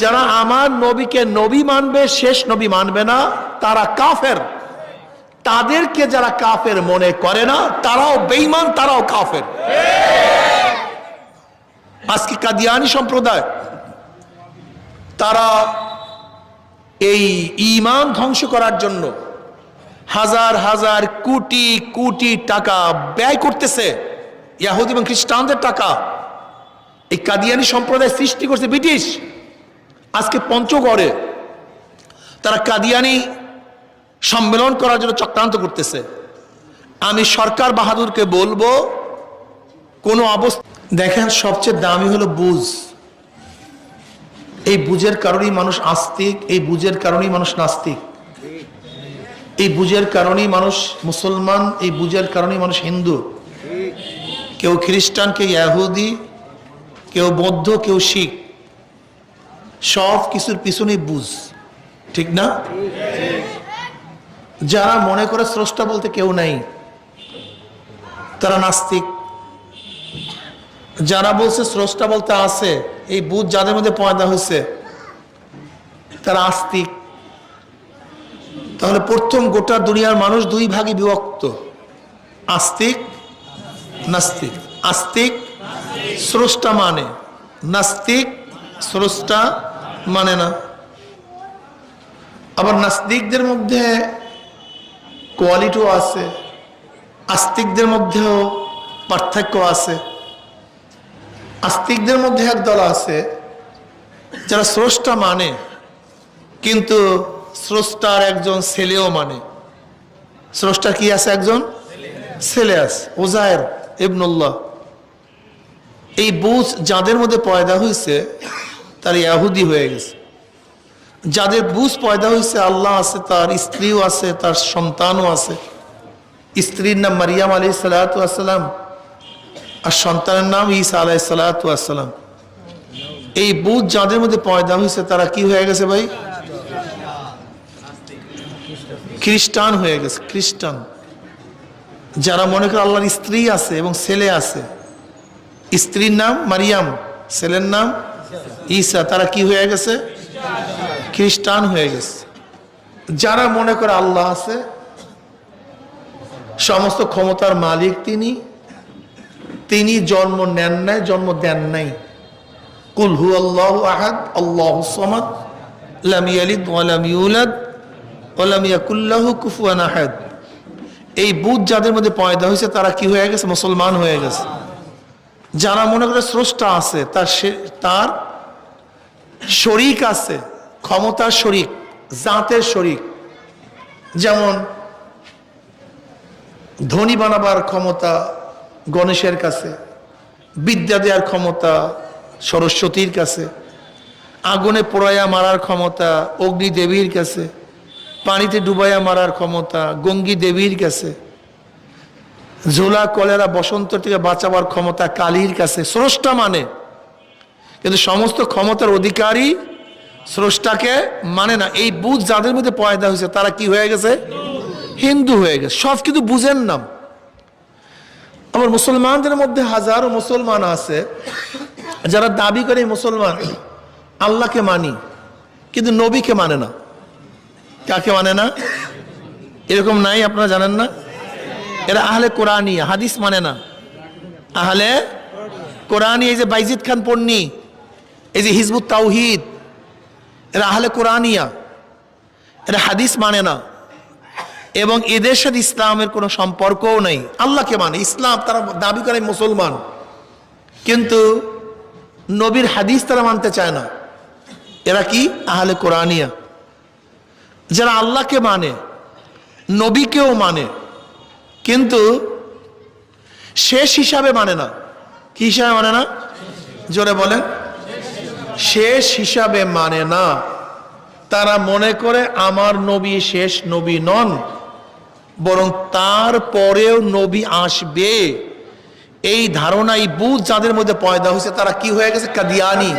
যারা আমার নবীকে নবী মানবে, শেষ নবী মানবে না, তারা কাফের। তাদেরকে যারা কাফের মনে করে না, তারাও বেইমান তারাও কাফের। আজকে কাদিয়ানি সম্প্রদায়, তারা এই ইমান ধ্বংস করার জন্য হাজার হাজার কোটি কোটি টাকা ব্যয় করতেছে, ইয়াহুদ এবং খ্রিস্টানদের টাকা। এই কাদিয়ানি সম্প্রদায় সৃষ্টি করছে ব্রিটিশ। আজকে পঞ্চগড়ে তারা কাদিয়ানি সম্মেলন করার জন্য চক্রান্ত করতেছে। আমি সরকার বাহাদুরকে বলব, কোনো অবস্থা দেখেন, সবচেয়ে দামি হলো বুঝ। এই বুঝের কারণেই মানুষ আস্তিক, এই বুঝের কারণেই মানুষ নাস্তিক। এই বুঝের কারণেই মানুষ মুসলমান, এই বুঝের কারণেই মানুষ হিন্দু। কেউ খ্রিস্টান, কেউ ইয়াহুদি, কেউ বৌদ্ধ, কেউ শিখ। সব কিছুর পিছনেই বুঝ। ঠিক না? যারা মনে করে স্রষ্টা বলতে কেউ নাই। তারা নাস্তিক। যারা বলছে স্রষ্টা বলতে আছে, এই বুধ যাদের মধ্যে পয়দা হয়েছে, তারা আস্তিক। তাহলে প্রথম গোটা দুনিয়ার মানুষ দুই ভাগে বিভক্ত। আস্তিক, নাস্তিক। আস্তিক, স্রষ্টা মানে নাস্তিক, স্রষ্টা মানে না। আবার নাস্তিকদের মধ্যে কোয়ালিটিও আছে, আস্তিকদের মধ্যেও পার্থক্য আছে। আস্তিকদের মধ্যে এক দল আছে, যারা স্রষ্টা মানে কিন্তু স্রষ্টার একজন ছেলেও মানে। স্রষ্টা কি আছে একজন? ছেলে আছে ওজায়ের ইবনুল্লাহ। এই বুঝ যাদের মধ্যে পয়দা হয়েছে তার ইয়াহুদি হয়ে গেছে। যাদের বুঝ পয়দা হয়েছে, আল্লাহ আছে, তার স্ত্রীও আছে, তার সন্তানও আছে। স্ত্রীর নাম মারিয়াম আলী সালাতাম আর সন্তানের নাম ঈসা আলাই সালাতাম এই বুধ যাদের মধ্যে পয়দা হয়েছে, তারা কি হয়ে গেছে ভাই? খ্রিস্টান হয়ে গেছে, খ্রিস্টান। যারা মনে করে আল্লাহর স্ত্রী আছে এবং ছেলে আছে, স্ত্রীর নাম মারিয়াম, ছেলের নাম ঈসা, তারা কি হয়ে গেছে? খ্রিস্টান হয়ে গেছে। যারা মনে করে আল্লাহ আছে, সমস্ত ক্ষমতার মালিক তিনি তিনি জন্ম নেন নাই, জন্ম দেন নাই। কুল হু আল্লাহ আহাদ, আল্লাহ সমাদ, লাম ইয়ালিদ ওয়ালাম ইউলাদ ওয়ালাম ইয়াকুল্লাহু কুফুয়ান আহাদ। এই বুধ যাদের মধ্যে পয়দা হয়েছে, তারা কি হয়ে গেছে? মুসলমান হয়ে গেছে। যারা মনে করে স্রষ্টা আছে, তার সে- তার শরিক আছে, ক্ষমতার শরিক, জাতের শরিক। যেমন ধনী বানাবার ক্ষমতা গণেশের কাছে, বিদ্যা দেওয়ার ক্ষমতা সরস্বতীর কাছে, আগুনে পোড়াইয়া মারার ক্ষমতা অগ্নি দেবীর কাছে, পানিতে ডুবাইয়া মারার ক্ষমতা গঙ্গী দেবীর কাছে ঝোলা কলেরা বসন্ত থেকে বাঁচাবার ক্ষমতা কালীর কাছে, স্রষ্টা মানে। কিন্তু সমস্ত ক্ষমতার অধিকারী স্রষ্টাকে মানে না। এই বুঝ যাদের মধ্যে পয়দা হয়েছে, তারা কি হয়ে গেছে? হিন্দু হয়ে গেছে। সব কিন্তু বুঝেন নাম। আবার মুসলমানদের মধ্যে হাজারো মুসলমান আছে, যারা দাবি করে মুসলমান, আল্লাহকে মানি, কিন্তু নবীকে মানে না। কাকে মানে না? এরকম নাই, আপনারা জানেন না? এরা আহলে কোরআনী হাদিস মানে না। আহলে কোরআনী এই যে বাইজিদ খান পন্নী, এই যে হিজবুত তাওহিদ, এরা আহলে কোরআনিয়া, এরা হাদিস মানে না। এবং এদের সাথে ইসলামের কোনো সম্পর্কও নেই। আল্লাহকে মানে ইসলাম তারা দাবি করে মুসলমান। কিন্তু নবীর হাদিস তারা মানতে চায় না। এরা কি? আহলে কোরআনিয়া। যারা আল্লাহকে মানে নবীকেও মানে। কিন্তু শেষ হিসাবে মানে না। কি হিসাবে মানে না? জোরে বলেন। শেষ হিসাবে মানে না। তারা মনে করে আমার নবী শেষ নবী নন বরং তার পরেও নবী আসবে। এই ধারণা এই বুঝ যাদের মধ্যে পয়দা হয়েছে তারা কি হয়ে গেছে? কাদিয়ানি।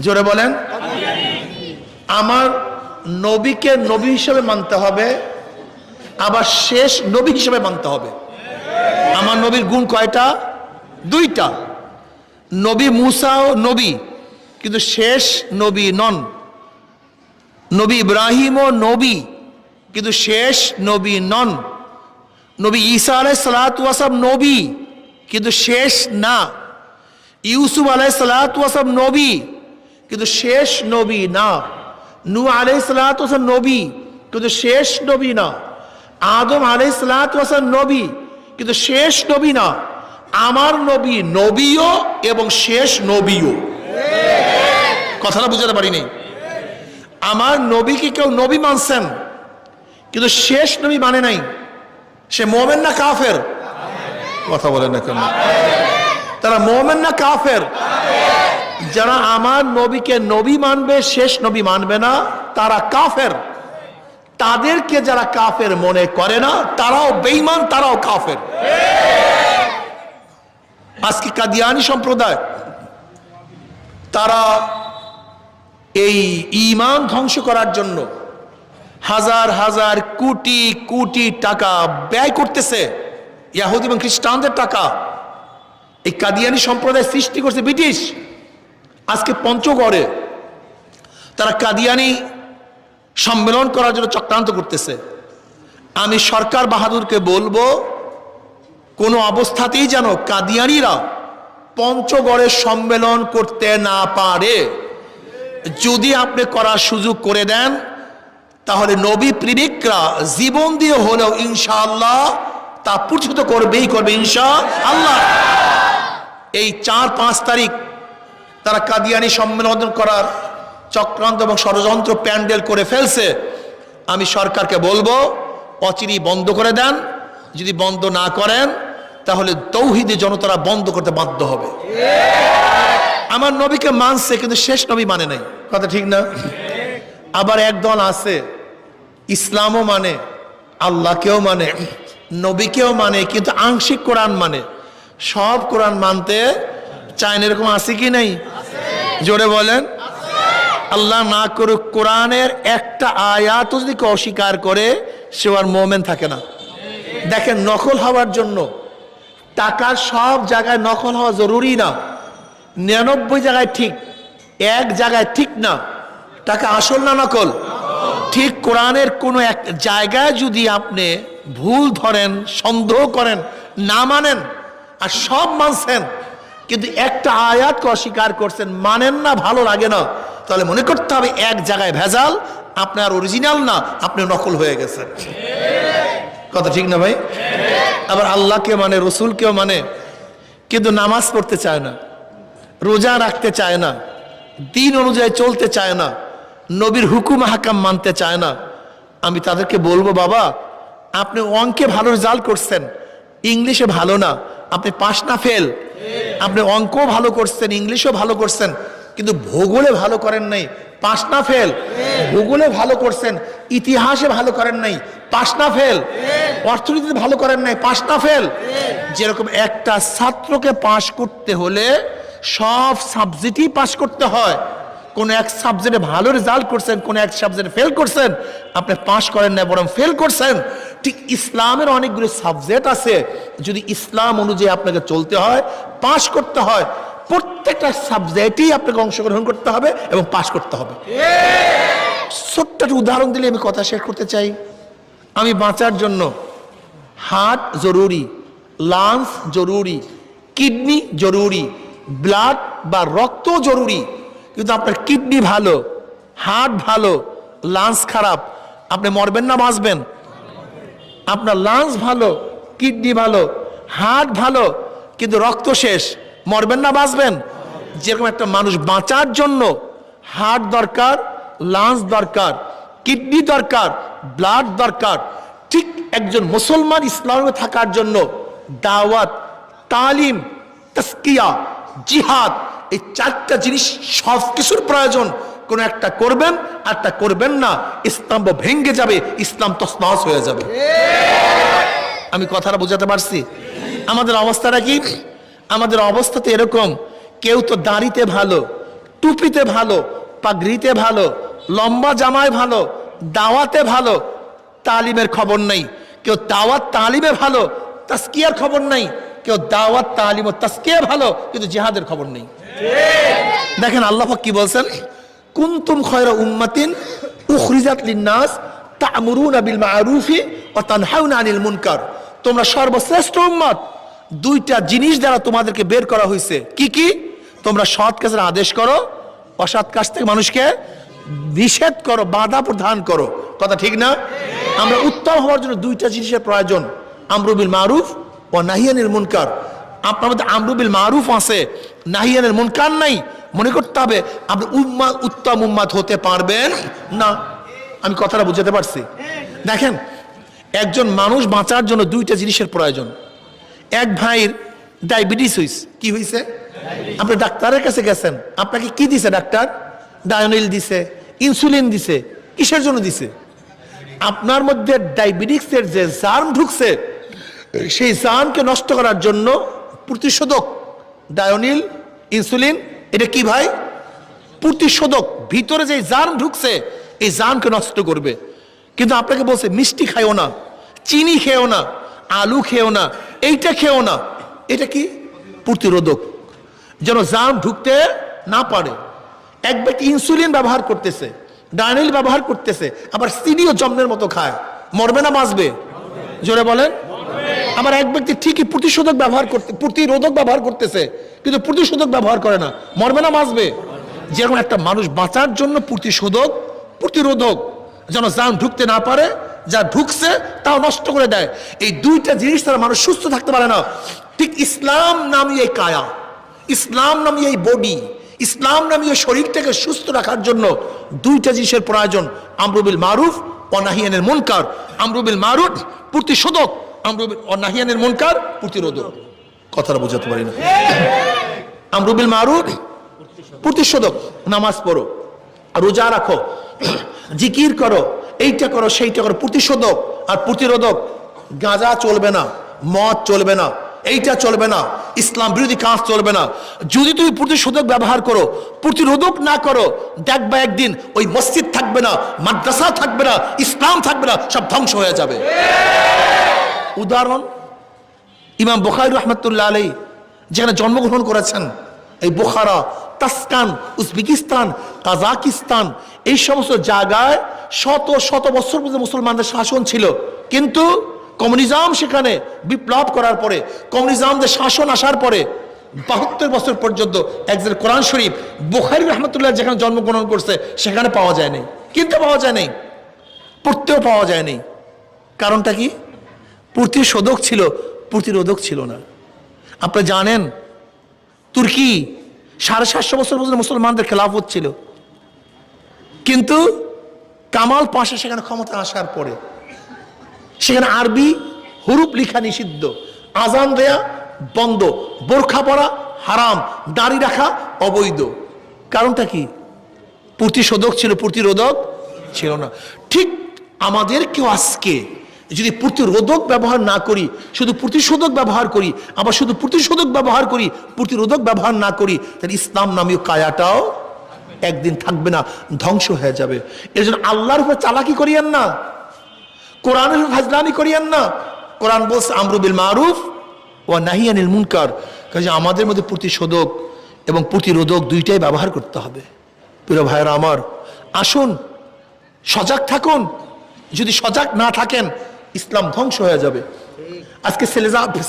জোরে বলেন। আমার নবীকে নবী হিসেবে মানতে হবে। আবার শেষ নবী হিসেবে মানতে হবে। আমার নবীর গুণ কয়টা? দুইটা। নবী মুসাও নবী, কিন্তু শেষ নবী নন। নবী ইব্রাহিমও নবী, কিন্তু শেষ নবী নন। নবী ঈসা আলাই সালাতাম নবী, কিন্তু শেষ না। ইউসুফ আলাই সালাতাম নবী, কিন্তু শেষ নবী না। নু আলাই সালাতাম নবী, কিন্তু শেষ নবী না। আদম আলাই সালাতাম নবী, কিন্তু শেষ নবী না। আমার নবী নবীও এবং শেষ নবীও। কথাটা বুঝাতে পারিনি। আমার নবীকে কেউ নবী মানছেন, কিন্তু শেষ নবী মানে নাই। সে মোমেন না কাফের? কথা বলেন না কেন? তারা মোমেন না কাফের? যারা আমার নবীকে নবী মানবে, শেষ নবী মানবে না, তারা কাফের। তাদেরকে যারা কাফের মনে করে না, তারাও বেইমান তারাও কাফের। আজকে কাদিয়ানি সম্প্রদায়, তারা এই ইমান ধ্বংস করার জন্য হাজার হাজার কোটি কোটি টাকা ব্যয় করতেছে, ইয়াহুদ এবং খ্রিস্টানদের টাকা। এই কাদিয়ানি সম্প্রদায় সৃষ্টি করছে ব্রিটিশ। আজকে পঞ্চগড়ে তারা কাদিয়ানি সম্মেলন করার জন্য চক্রান্ত করতেছে। আমি সরকার বাহাদুরকে বলব, কোনো অবস্থাতেই যেন কাদিয়ানিরা পঞ্চগড়ে সম্মেলন করতে না পারে। যদি আপনি করার সুযোগ করে দেন, তাহলে নবী প্রেমিকরা জীবন দিয়ে হলেও ইনশাআল্লাহ তা পুরস্কৃত করবেই করবে ইনশা আল্লাহ এই চার পাঁচ তারিখ তারা কাদিয়ানি সম্মেলন করার চক্রান্ত এবং ষড়যন্ত্র প্যান্ডেল করে ফেলছে, আমি সরকারকে বলব অচিরি বন্ধ করে দেন। যদি বন্ধ না করেন, তাহলে তৌহিদি জনতারা বন্ধ করতে বাধ্য হবে। আমার নবীকে মানছে, কিন্তু শেষ নবী মানে নাই। কথা ঠিক না? আবার একদল আছে, ইসলামও মানে আল্লাহকেও মানে নবীকেও মানে কিন্তু আংশিক কোরআন মানে। সব কোরআন মানতে চায়না এরকম আছে কি নাই? জোরে বলেন। আল্লাহ না করুক কোরআনের একটা আয়াতও যদি কেউ অস্বীকার করে, সে আর মোমেন থাকে না। দেখেন, নকল হওয়ার জন্য টাকার সব জায়গায় নকল হওয়া জরুরি না। নিরানব্বই জায়গায় ঠিক, এক জায়গায় ঠিক না। টাকা আসল না নকল? ঠিক কোরআনের কোনো এক জায়গায় যদি আপনি ভুল ধরেন, সন্দেহ করেন, না মানেন, আর সব মানছেন কিন্তু একটা আয়াতকে অস্বীকার করছেন, মানেন না, ভালো লাগে না। তাহলে মনে করতে হবে এক জায়গায় ভেজাল, আপনার অরিজিনাল না, আপনি নকল হয়ে গেছেন। কথা ঠিক না ভাই? আবার আল্লাহকে মানে রসুলকেও মানে কিন্তু নামাজ পড়তে চায় না, রোজা রাখতে চায় না, দিন অনুযায়ী চলতে চায় না, নবীর হুকুম হাকাম মানতে চায় না। আমি তাদেরকে বলব, বাবা, আপনি অঙ্কে ভালো রেজাল্ট করছেন, ইংলিশে ভালো না আপনি পাস না ফেল। আপনি অঙ্কও ভালো করছেন, ইংলিশও ভালো করছেন, কিন্তু ভূগোলে ভালো করেন নাই পাস না ফেল। ভূগোলে ভালো করছেন, ইতিহাসে ভালো করেন নাই পাস না ফেল। অর্থনীতিতে ভালো করেন নাই পাস না ফেল। যেরকম একটা ছাত্রকে পাশ করতে হলে সব সাবজেক্টই পাশ করতে হয়। কোন এক সাবজেক্টে ভালো রেজাল্ট করছেন, কোন এক সাবজেক্টে ফেল করছেন, আপনি পাশ করেন না বরং ফেল করছেন। ঠিক ইসলামের অনেকগুলো সাবজেক্ট আছে। যদি ইসলাম অনুযায়ী আপনাকে চলতে হয় পাশ করতে হয়, প্রত্যেকটা সাবজেক্টেই আপনাকে অংশগ্রহণ করতে হবে এবং পাশ করতে হবে। ছোট্ট উদাহরণ দিলে আমি কথা শেষ করতে চাই। আমি বাঁচার জন্য হার্ট জরুরি লাংস জরুরি কিডনি জরুরি ব্লাড বা রক্ত জরুরি। কিন্তু আপনার কিডনি ভালো হার্ট ভালো লাংস খারাপ, আপনি মরবেন না, বাঁচবেন। আপনার লাংস ভালো কিডনি ভালো হার্ট ভালো, কিন্তু রক্ত শেষ। মরবেন না, বাঁচবেন? যেরকম একটা মানুষ বাঁচার জন্য হার্ট দরকার লাংস দরকার কিডনি দরকার ব্লাড দরকার, ঠিক একজন মুসলমান ইসলামে থাকার জন্য দাওয়াত, তালিম, তাস্কিয়া, জিহাদ, এই চারটা জিনিস সব কিছুর প্রয়োজন। কোন একটা করবেন একটা করবেন না ইসলাম ভেঙ্গে যাবে, ইসলাম তসনস হয়ে যাবে। আমি কথাটা বোঝাতে পারছি? আমাদের অবস্থাটা কি? আমাদের অবস্থা তো এরকম, কেউ তো দাড়িতে ভালো, টুপিতে ভালো, পাগড়িতে ভালো, লম্বা জামায় ভালো, দাওয়াতে ভালো, তালিমের খবর নাই। কেউ দাওয়াত তালিমে ভালো, তাস্কিয়ার খবর নাই। কেউ দাওয়াত তালিম ও তাস্কে ভালো, কিন্তু জেহাদের খবর নেই। দেখেন আল্লাহ কি বলছেন? কুনতুম খয়রা উম্মাতিন উখরিজাত লিন্নাস তা'মুরুনা বিল মা'রুফি ওয়া তানহাউনা আনিল মুনকার। তোমরা সর্বশ্রেষ্ঠ উম্মত দুইটা জিনিস দ্বারা তোমাদেরকে বের করা হয়েছে কি কি? তোমরা সৎ কাজের আদেশ করো, অসৎ কাজ থেকে মানুষকে নিষেধ করো, বাধা প্রদান করো। কথা ঠিক না? আমরা উত্তম হওয়ার জন্য দুইটা জিনিসের প্রয়োজন। আমরুবিল মারুফ ও নাহিয়ানিল মুনকার। আপনার মধ্যে আমরুবিল মারুফ আছে নাহিয়ানের মুনকার নাই। মনে করতে হবে, আপনি উম্মা উত্তম উম্মাদ হতে পারবেন না। আমি কথাটা বুঝাতে পারছি? দেখেন, একজন মানুষ বাঁচার জন্য দুইটা জিনিসের প্রয়োজন। এক ভাইয়ের ডায়াবেটিস হয়েছে কি হয়েছে আপনি ডাক্তারের কাছে গেছেন, আপনাকে কি দিছে ডাক্তার? ডায়োনিল দিছে, ইনসুলিন দিছে, কিসের জন্য দিছে? আপনার মধ্যে ডায়াবেটিক্সের যে জার্ম ঢুকছে, সেই জার্মকে নষ্ট করার জন্য প্রতিষেধক ডায়োনিল, ইনসুলিন এটা কি ভাই? প্রতিশোধক। ভিতরে যে জার্ম ঢুকছে, এই জার্মকে নষ্ট করবে। কিন্তু আপনাকে বলছে, মিষ্টি খাইও না, চিনি খেও না, আলু খেও না, এইটা খেও না। এটা কি? প্রতিরোধক। যেন জার্ম ঢুকতে না পারে। এক ব্যক্তি ইনসুলিন ব্যবহার করতেছে ডায়নিল ব্যবহার করতেছে, আবার চিনিও জন্মের মতো খায়। মরবে না, বাঁচবে? জোরে বলেন। আমার এক ব্যক্তি ঠিকই প্রতিশোধক ব্যবহার করতে প্রতিরোধক ব্যবহার করতেছে কিন্তু প্রতিশোধক ব্যবহার করে না। মরবে না বাঁচবে যেরকম একটা মানুষ বাঁচার জন্য প্রতিশোধক, প্রতিরোধক যেন জান ঢুকতে না পারে, যা ঢুকছে তাও নষ্ট করে দেয়। এই দুইটা জিনিস তারা মানুষ সুস্থ থাকতে পারে না। ঠিক ইসলাম নামী এই কায়া, ইসলাম নামী এই বডি, ইসলাম নামী এই শরীরটাকে সুস্থ রাখার জন্য দুইটা জিনিসের প্রয়োজন। আমরুবিল মারুফ, অনাহিয়ানের মুনকার। আমরুবিল মারুফ, প্রতিশোধক। আমরুবিল, অনাহিয়ানের মুনকার, প্রতিরোধক। কথাটা বোঝাতে পারি না। আমরুবিল মারুফ, প্রতিশোধক, নামাজ পড়ো রোজা রাখো, জিকির করো, এইটা করো, সেইটা করো, প্রতিশোধক আর প্রতিরোধক, গাঁজা চলবে না, মদ চলবে না, এইটা চলবে না, ইসলাম বিরোধী কাজ চলবে না। যদি তুমি প্রতিশোধক ব্যবহার করো, প্রতিরোধক না করো, দেখবা একদিন ওই মসজিদ থাকবে না, মাদ্রাসা থাকবে না, ইসলাম থাকবে না, সব ধ্বংস হয়ে যাবে। উদাহরণ, ইমাম বুখারি রহমতুল্লাহ আলী যেখানে জন্মগ্রহণ করেছেন, এই বোখারা, তাস্কান, উজবেকিস্তান, কাজাকিস্তান, এই সমস্ত জায়গায় শত শত বছর পর্যন্ত মুসলমানদের শাসন ছিল। কিন্তু কমিউনিজম সেখানে বিপ্লব করার পরে, কমিউনিজমদের শাসন আসার পরে, বাহাত্তর বছর পর্যন্ত একজন কোরআন শরীফ, বুখারি রহমতুল্লাহ যেখানে জন্মগ্রহণ করছে, সেখানে পাওয়া যায়নি কিন্তু পাওয়া যায় নাই। পড়তেও পাওয়া যায়নি কারণটা কি? প্রতিশোধক ছিল, প্রতিরোধক ছিল না। আপনি জানেন? তুর্কি সাড়ে সাতশো বছর পর্যন্ত মুসলমানদের খেলাফ হচ্ছিল কিন্তু কামাল পাশা সেখানে ক্ষমতা আসার পরে সেখানে আরবি হরুপ লিখা নিষিদ্ধ। আজান দেয়া বন্ধ। বোরখা পরা হারাম। দাড়ি রাখা অবৈধ। কারণটা কি? প্রতিশোধক ছিল, প্রতিরোধক ছিল না। ঠিক আমাদেরকেও আজকে যদি প্রতিরোধক ব্যবহার না করি, শুধু প্রতিশোধক ব্যবহার করি, আবার শুধু প্রতিশোধক ব্যবহার করি, প্রতিরোধক ব্যবহার না করি, তাহলে ইসলাম নামীয় কায়াটাও একদিন থাকবে না, ধ্বংস হয়ে যাবে। এর জন্য আল্লাহর উপরে চালাকি করিয়েন না। কোরআনের উপর ফাজলামি করিয়েন না। কোরআন বলছে আমরুবিল মারুফ ও নাহিয়ানিল মুনকার। কাজে আমাদের মধ্যে প্রতিশোধক এবং প্রতিরোধক দুইটাই ব্যবহার করতে হবে। প্রিয় ভাইয়েরা আমার, আসুন, সজাগ থাকুন। যদি সজাগ না থাকেন ইসলাম ধ্বংস হয়ে যাবে। আজকে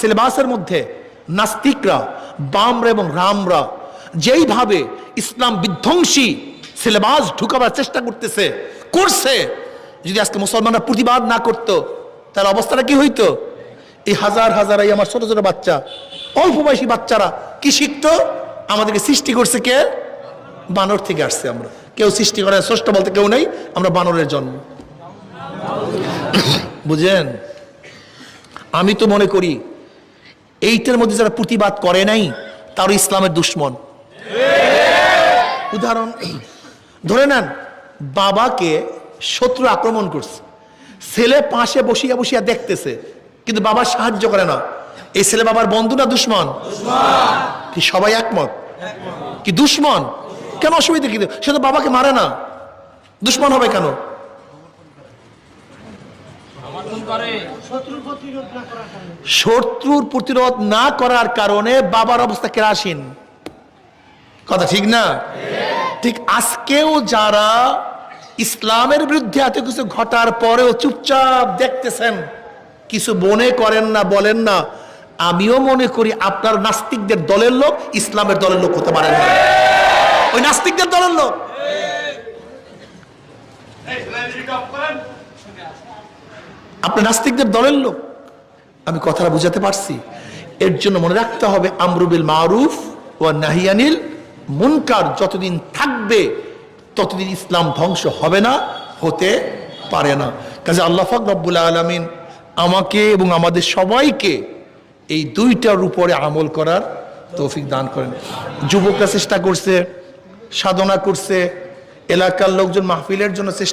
সিলেবাসের মধ্যে নাস্তিকরা, বামরা এবং রামরা যেইভাবে ইসলাম বিধ্বংসী সিলেবাস ঢুকাবার চেষ্টা করতেছে, করছে, যদি আজকে মুসলমানরা প্রতিবাদ না করতো, তার অবস্থাটা কি হইতো? এই হাজার হাজার এই আমার ছোট ছোট বাচ্চা, অল্প বয়সী বাচ্চারা কি শিখতো? আমাদেরকে সৃষ্টি করছে কে? বানর থেকে আসছে আমরা। কেউ সৃষ্টি করে ষষ্ঠ বলতে কেউ নেই, আমরা বানরের জন্ম। বুঝেন? আমি তো মনে করি, এইটার মধ্যে যারা প্রতিবাদ করে নাই তার ইসলামের দুশ্মন। উদাহরণ, ধরে নেন, বাবাকে শত্রু আক্রমণ করছে। ছেলে পাশে বসিয়া বসিয়া দেখতেছে, কিন্তু বাবা সাহায্য করে না। এই ছেলে বাবার বন্ধু না দুশ্মন? কি সবাই একমত? কি দুশ্মন? কেন অসুবিধা কি? সে তো বাবাকে মারে না। দুশ্মন হবে কেন? শত্রুর প্রতিরোধ না করার কারণে বাবার অবস্থা কেরাসিন। কথা ঠিক না? ঠিক আজকেও যারা ইসলামের বিরুদ্ধে এত কিছু ঘটার পরেও চুপচাপ দেখতেছেন, কিছু মনে করেন না, বলেন না, আমিও মনে করি আপনার নাস্তিকদের দলের লোক ইসলামের দলের লোক হতে পারেন না। ওই নাস্তিকদের দলের লোক। আপনি নাস্তিকদের দলের লোক। আমি কথাটা বুঝাতে পারছি। এর জন্য মনে রাখতে হবে, আমরুবিল মারুফ ও নাহিয়ানিল মুনকার যতদিন থাকবে, ততদিন ইসলাম ধ্বংস হবে না, হতে পারে না। কাজে আল্লাহ ফাক রব্বুল আলমিন আমাকে এবং আমাদের সবাইকে এই দুইটার উপরে আমল করার তৌফিক দান করেন। যুবকরা চেষ্টা করছে, সাধনা করছে, এলাকার লোকজন মাহফিলের জন্য চেষ্টা